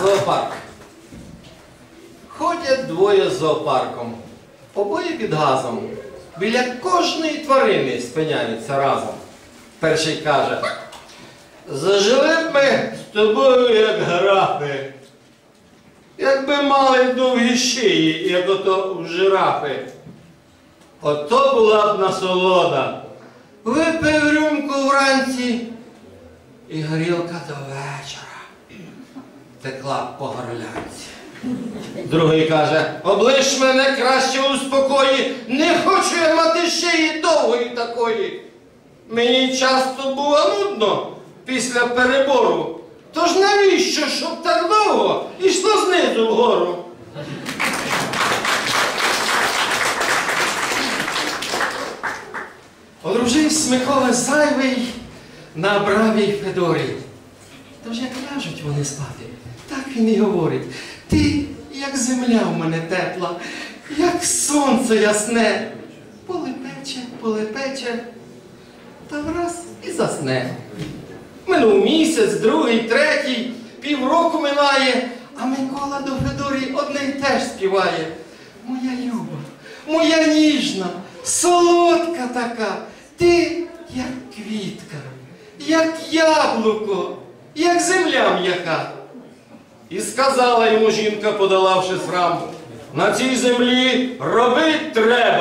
Зоопарк. Ходять двоє зоопарком. Обоє під газом. Біля кожної тварини спиняються разом. Перший каже: Зажили б ми з тобою, як графи. Якби мали довгі шиї, як ото в жирафи. Ото була б насолода. Випив рюмку вранці, і горілка до вечора текла по горлянці. Другий каже, облиш мене краще у спокої, не хочу я мати шиї довгої такої. Мені часто було нудно після перебору. Тож навіщо, щоб так довго йшло знизу вгору? Одружився Микола Зайвий на бравій Федорі. Тож як ляжуть вони спати, так він і говорить. Ти, як земля в мене тепла, як сонце ясне. Полепече, полепече, та враз і засне. Минув місяць, другий, третій, півроку минає, а Микола до Федорі одне й теж співає. Моя люба, моя ніжна, солодка така, ти як квітка, як яблуко, як земля м'яка. І сказала йому жінка, подолавши срам, на цій землі робить треба,